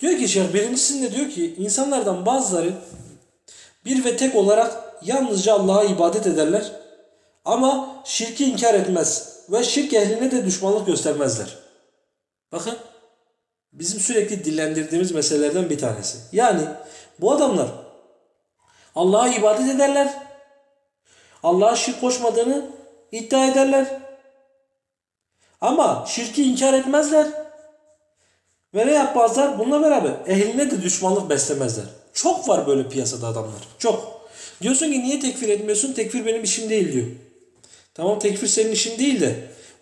Diyor ki şeyh birincisinde diyor ki insanlardan bazıları bir ve tek olarak yalnızca Allah'a ibadet ederler. Ama şirki inkar etmez ve şirk ehline de düşmanlık göstermezler. Bakın bizim sürekli dillendirdiğimiz meselelerden bir tanesi. Yani bu adamlar Allah'a ibadet ederler. Allah'a şirk koşmadığını iddia ederler. Ama şirki inkar etmezler. Ve ne yapmazlar? Bununla beraber ehline de düşmanlık beslemezler. Çok var böyle piyasada adamlar. Çok. Diyorsun ki niye tekfir etmiyorsun? Tekfir benim işim değil diyor. Tamam tekfir senin işin değil de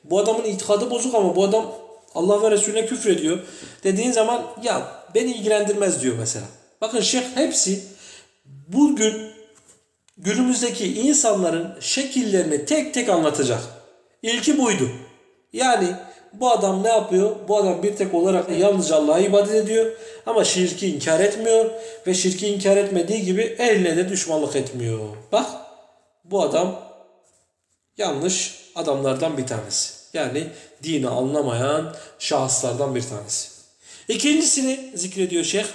bu adamın itikadı bozuk ama bu adam Allah ve Resulüne küfrediyor. Dediğin zaman ya beni ilgilendirmez diyor mesela. Bakın şeyh hepsi bugün günümüzdeki insanların şekillerini tek tek anlatacak. İlki buydu. Yani bu adam ne yapıyor? Bu adam bir tek olarak yalnızca Allah'a ibadet ediyor ama şirki inkar etmiyor ve şirki inkar etmediği gibi eline de düşmanlık etmiyor. Bak bu adam yanlış adamlardan bir tanesi. Yani dini anlamayan şahıslardan bir tanesi. İkincisini zikrediyor şeyh.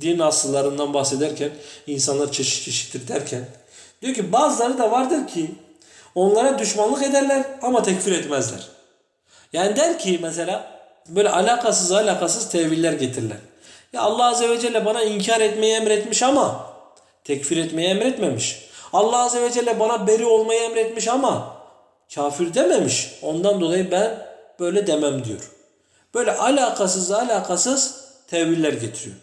Din asıllarından bahsederken insanlar çeşit çeşittir derken diyor ki bazıları da vardır ki onlara düşmanlık ederler ama tekfir etmezler. Yani der ki mesela böyle alakasız alakasız teviller getirirler. Ya Allah Azze ve Celle bana inkar etmeyi emretmiş ama tekfir etmeyi emretmemiş. Allah Azze ve Celle bana beri olmayı emretmiş ama kafir dememiş. Ondan dolayı ben böyle demem diyor. Böyle alakasız alakasız teviller getiriyor.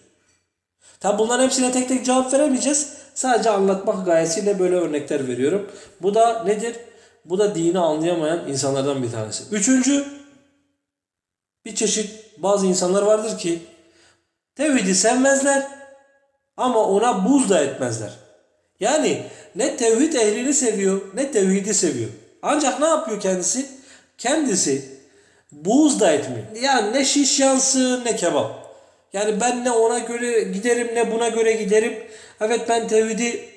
Tabi bunların hepsine tek tek cevap veremeyeceğiz. Sadece anlatmak gayesiyle böyle örnekler veriyorum. Bu da nedir? Bu da dini anlayamayan insanlardan bir tanesi. Üçüncü bir çeşit bazı insanlar vardır ki tevhidi sevmezler ama ona buz da etmezler. Yani ne tevhid ehlini seviyor ne tevhidi seviyor. Ancak ne yapıyor kendisi? Kendisi buğz da etmiyor. Yani ne şiş yansın ne kebap. Yani ben ne ona göre giderim ne buna göre giderim. Evet ben tevhidi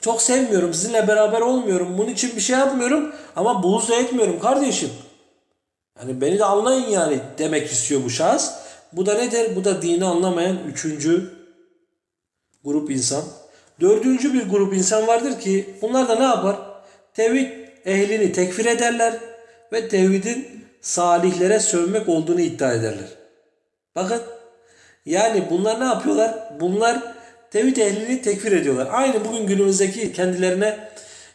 çok sevmiyorum. Sizinle beraber olmuyorum. Bunun için bir şey yapmıyorum. Ama buğz da etmiyorum kardeşim. Yani beni de anlayın yani demek istiyor bu şahıs. Bu da nedir? Bu da dini anlamayan üçüncü grup insan. Dördüncü bir grup insan vardır ki bunlar da ne yapar? Tevhid ehlini tekfir ederler ve tevhidin salihlere sövmek olduğunu iddia ederler. Bakın yani bunlar ne yapıyorlar? Bunlar tevhid ehlini tekfir ediyorlar. Aynı bugün günümüzdeki kendilerine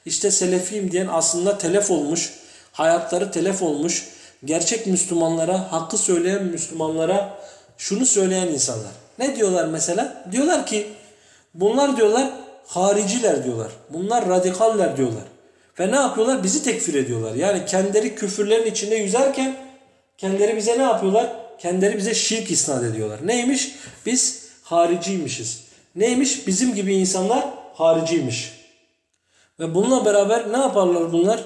işte selefiyim diyen aslında telef olmuş, hayatları telef olmuş, gerçek Müslümanlara, hakkı söyleyen Müslümanlara şunu söyleyen insanlar. Ne diyorlar mesela? Diyorlar ki bunlar diyorlar hariciler diyorlar. Bunlar radikaller diyorlar. Ve ne yapıyorlar? Bizi tekfir ediyorlar. Yani kendileri küfürlerin içinde yüzerken kendileri bize ne yapıyorlar? Kendileri bize şirk isnat ediyorlar. Neymiş? Biz hariciymişiz. Neymiş? Bizim gibi insanlar hariciymiş. Ve bununla beraber ne yaparlar bunlar?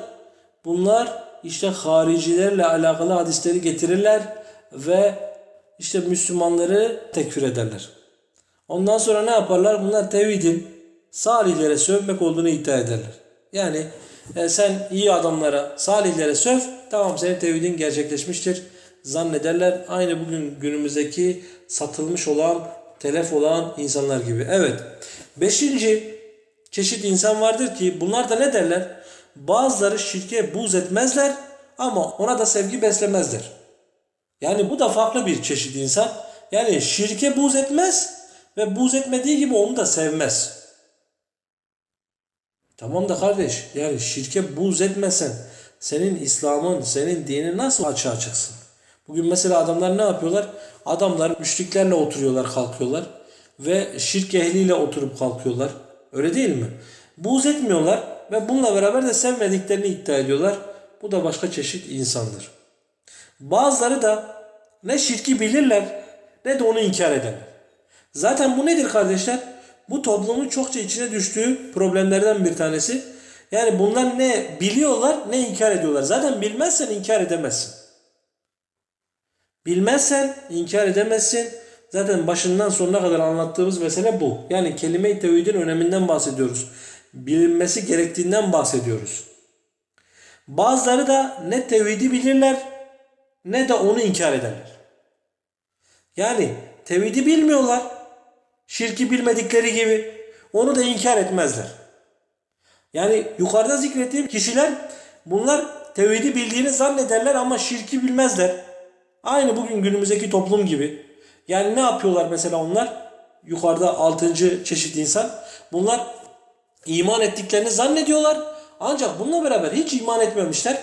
Bunlar işte haricilerle alakalı hadisleri getirirler ve işte Müslümanları tekfir ederler. Ondan sonra ne yaparlar? Bunlar tevhidin salihlere sövmek olduğunu iddia ederler. Yani e, sen iyi adamlara, salihlere söv, tamam senin tevhidin gerçekleşmiştir zannederler. Aynı bugün günümüzdeki satılmış olan, telef olan insanlar gibi. Evet. Beşinci çeşit insan vardır ki bunlar da ne derler? Bazıları şirke buz etmezler ama ona da sevgi beslemezler. Yani bu da farklı bir çeşit insan. Yani şirke buz etmez ve buz etmediği gibi onu da sevmez. Tamam da kardeş yani şirke buz etmesen senin İslam'ın, senin dinin nasıl açığa çıksın? Bugün mesela adamlar ne yapıyorlar? Adamlar müşriklerle oturuyorlar, kalkıyorlar ve şirk ehliyle oturup kalkıyorlar. Öyle değil mi? Buğz etmiyorlar ve bununla beraber de sevmediklerini iddia ediyorlar. Bu da başka çeşit insandır. Bazıları da ne şirki bilirler ne de onu inkar ederler. Zaten bu nedir kardeşler? Bu toplumun çokça içine düştüğü problemlerden bir tanesi. Yani bunlar ne biliyorlar ne inkar ediyorlar. Zaten bilmezsen inkar edemezsin. Bilmezsen inkar edemezsin. Zaten başından sonuna kadar anlattığımız mesele bu. Yani kelime-i tevhidin öneminden bahsediyoruz. Bilinmesi gerektiğinden bahsediyoruz. Bazıları da ne tevhidi bilirler ne de onu inkar ederler. Yani tevhidi bilmiyorlar. Şirki bilmedikleri gibi. Onu da inkar etmezler. Yani yukarıda zikrettiğim kişiler bunlar tevhidi bildiğini zannederler ama şirki bilmezler. Aynı bugün günümüzdeki toplum gibi. Yani ne yapıyorlar mesela onlar? Yukarıda altıncı çeşit insan. Bunlar iman ettiklerini zannediyorlar. Ancak bununla beraber hiç iman etmemişler.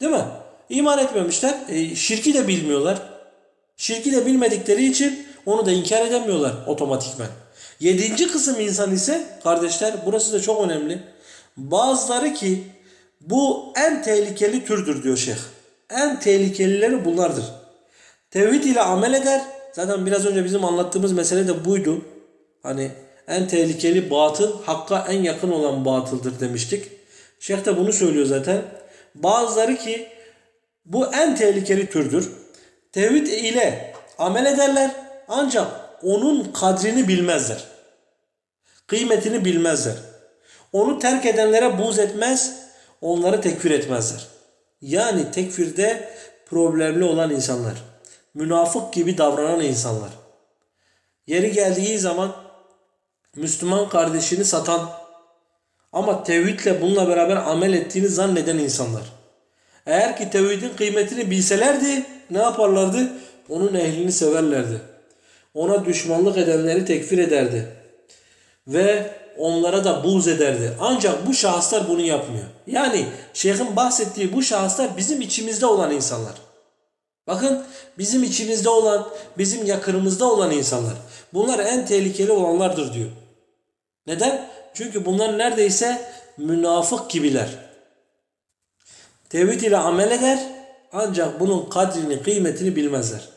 Değil mi? İman etmemişler. E, şirki de bilmiyorlar. Şirki de bilmedikleri için onu da inkar edemiyorlar otomatikmen. Yedinci kısım insan ise kardeşler burası da çok önemli. Bazıları ki bu en tehlikeli türdür diyor şeyh. En tehlikelileri bunlardır. Tevhid ile amel eder. Zaten biraz önce bizim anlattığımız mesele de buydu. Hani en tehlikeli batıl hakka en yakın olan batıldır demiştik. Şeyh de bunu söylüyor zaten. Bazıları ki bu en tehlikeli türdür. Tevhid ile amel ederler ancak onun kadrini bilmezler. Kıymetini bilmezler. Onu terk edenlere buz etmez, onları tekfir etmezler. Yani tekfirde problemli olan insanlar. Münafık gibi davranan insanlar. Yeri geldiği zaman Müslüman kardeşini satan ama tevhidle bununla beraber amel ettiğini zanneden insanlar. Eğer ki tevhidin kıymetini bilselerdi ne yaparlardı? Onun ehlini severlerdi. Ona düşmanlık edenleri tekfir ederdi. Ve onlara da buğz ederdi. Ancak bu şahıslar bunu yapmıyor. Yani şeyhin bahsettiği bu şahıslar bizim içimizde olan insanlar. Bakın bizim içimizde olan, bizim yakınımızda olan insanlar. Bunlar en tehlikeli olanlardır diyor. Neden? Çünkü bunlar neredeyse münafık gibiler. Tevhid ile amel eder ancak bunun kadrini, kıymetini bilmezler.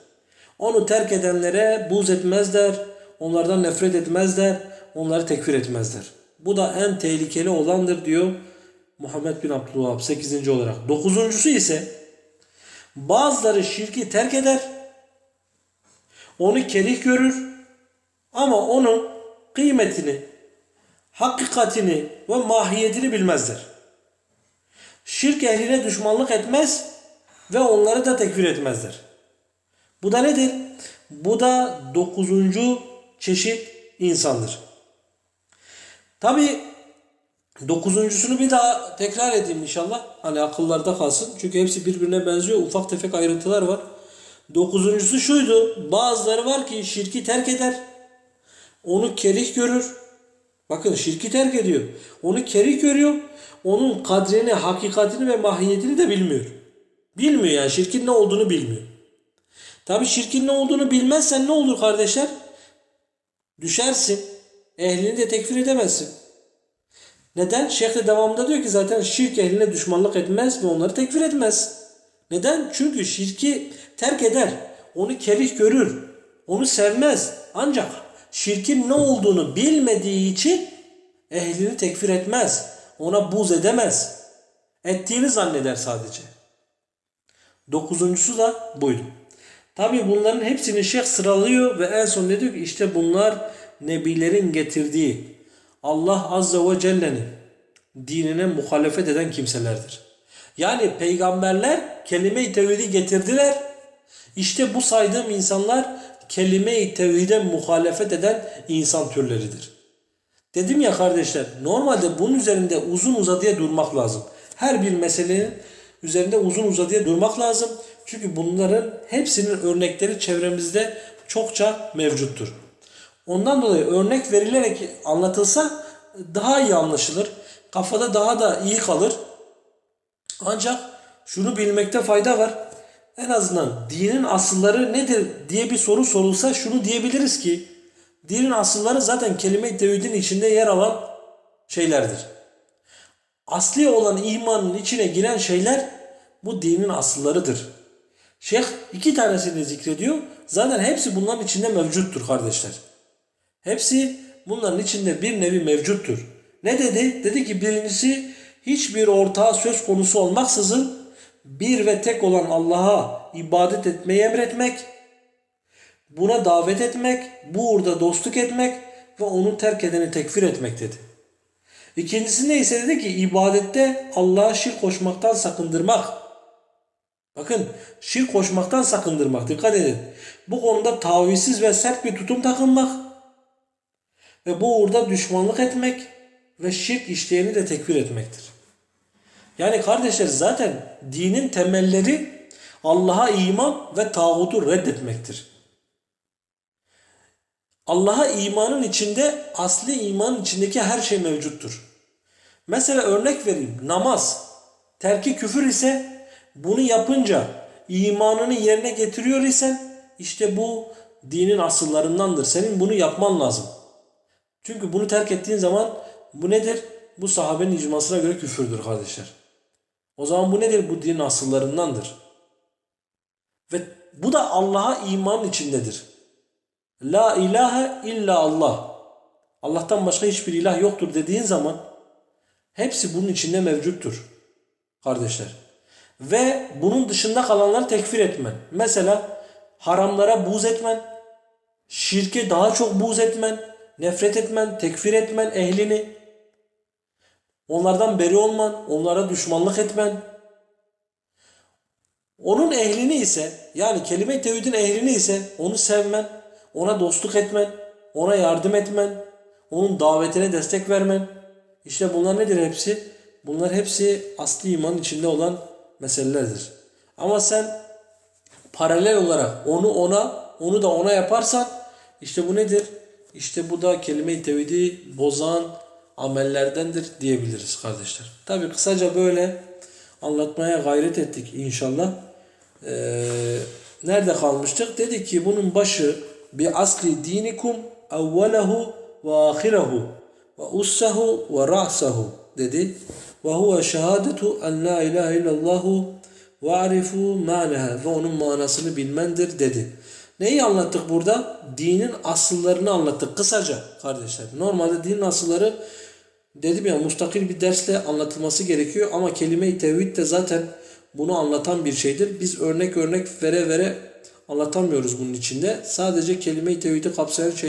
Onu terk edenlere buz etmezler, onlardan nefret etmezler, onları tekfir etmezler. Bu da en tehlikeli olandır diyor Muhammed bin Abdülvahab 8. olarak. Dokuzuncusu ise bazıları şirki terk eder, onu kerih görür ama onun kıymetini, hakikatini ve mahiyetini bilmezler. Şirk ehline düşmanlık etmez ve onları da tekfir etmezler. Bu da nedir? Bu da dokuzuncu çeşit insandır. Tabi dokuzuncusunu bir daha tekrar edeyim inşallah. Hani akıllarda kalsın. Çünkü hepsi birbirine benziyor. Ufak tefek ayrıntılar var. Dokuzuncusu şuydu. Bazıları var ki şirki terk eder. Onu kerih görür. Bakın şirki terk ediyor. Onu kerih görüyor. Onun kadrini, hakikatini ve mahiyetini de bilmiyor. Bilmiyor yani şirkin ne olduğunu bilmiyor. Tabi şirkin ne olduğunu bilmezsen ne olur kardeşler? Düşersin. Ehlini de tekfir edemezsin. Neden? Şeyh de devamında diyor ki zaten şirk ehline düşmanlık etmez ve onları tekfir etmez. Neden? Çünkü şirki terk eder. Onu kerih görür. Onu sevmez. Ancak şirkin ne olduğunu bilmediği için ehlini tekfir etmez. Ona buz edemez. Ettiğini zanneder sadece. Dokuzuncusu da buydu. Tabi bunların hepsini şeyh sıralıyor ve en son ne diyor ki işte bunlar nebilerin getirdiği Allah Azze ve Celle'nin dinine muhalefet eden kimselerdir. Yani peygamberler kelime-i tevhidi getirdiler. İşte bu saydığım insanlar kelime-i tevhide muhalefet eden insan türleridir. Dedim ya kardeşler normalde bunun üzerinde uzun uzadıya durmak lazım. Her bir meselenin üzerinde uzun uzadıya durmak lazım. Çünkü bunların hepsinin örnekleri çevremizde çokça mevcuttur. Ondan dolayı örnek verilerek anlatılsa daha iyi anlaşılır. Kafada daha da iyi kalır. Ancak şunu bilmekte fayda var. En azından dinin asılları nedir diye bir soru sorulsa şunu diyebiliriz ki dinin asılları zaten kelime-i tevhidin içinde yer alan şeylerdir. Asli olan imanın içine giren şeyler bu dinin asıllarıdır. Şeyh iki tanesini zikrediyor. Zaten hepsi bunların içinde mevcuttur kardeşler. Hepsi bunların içinde bir nevi mevcuttur. Ne dedi? Dedi ki birincisi hiçbir ortağı söz konusu olmaksızın bir ve tek olan Allah'a ibadet etmeyi emretmek, buna davet etmek, bu uğurda dostluk etmek ve onu terk edeni tekfir etmek dedi. İkincisinde ise dedi ki ibadette Allah'a şirk koşmaktan sakındırmak. Bakın şirk koşmaktan sakındırmak. Dikkat edin. Bu konuda tavizsiz ve sert bir tutum takınmak ve bu uğurda düşmanlık etmek ve şirk işleyeni de tekfir etmektir. Yani kardeşler zaten dinin temelleri Allah'a iman ve tağutu reddetmektir. Allah'a imanın içinde asli imanın içindeki her şey mevcuttur. Mesela örnek vereyim. Namaz. Terki küfür ise bunu yapınca imanını yerine getiriyor isen işte bu dinin asıllarındandır. Senin bunu yapman lazım. Çünkü bunu terk ettiğin zaman bu nedir? Bu sahabenin icmasına göre küfürdür kardeşler. O zaman bu nedir? Bu dinin asıllarındandır. Ve bu da Allah'a imanın içindedir. La ilahe illa Allah. Allah'tan başka hiçbir ilah yoktur dediğin zaman hepsi bunun içinde mevcuttur. Kardeşler. Ve bunun dışında kalanları tekfir etmen. Mesela haramlara buğz etmen, şirke daha çok buğz etmen, nefret etmen, tekfir etmen ehlini, onlardan beri olman, onlara düşmanlık etmen, onun ehlini ise yani kelime-i tevhidin ehlini ise onu sevmen, ona dostluk etmen, ona yardım etmen, onun davetine destek vermen. İşte bunlar nedir hepsi? Bunlar hepsi asli imanın içinde olan meselelerdir. Ama sen paralel olarak onu ona, onu da ona yaparsan işte bu nedir? İşte bu da kelime-i tevhidi bozan amellerdendir diyebiliriz kardeşler. Tabi kısaca böyle anlatmaya gayret ettik inşallah. Ee, nerede kalmıştık? Dedik ki bunun başı bi asli dinikum evvelehu ve ahirehu ve ussahu ve ra'sahu dedi. Ve huve şehadetu en la ilahe illallahu ve arifu manaha ve onun manasını bilmendir dedi. Neyi anlattık burada? Dinin asıllarını anlattık kısaca kardeşler. Normalde dinin asılları dedim ya mustakil bir dersle anlatılması gerekiyor ama kelime-i tevhid de zaten bunu anlatan bir şeydir. Biz örnek örnek vere vere anlatamıyoruz bunun içinde. Sadece kelime-i tevhidi kapsayan şey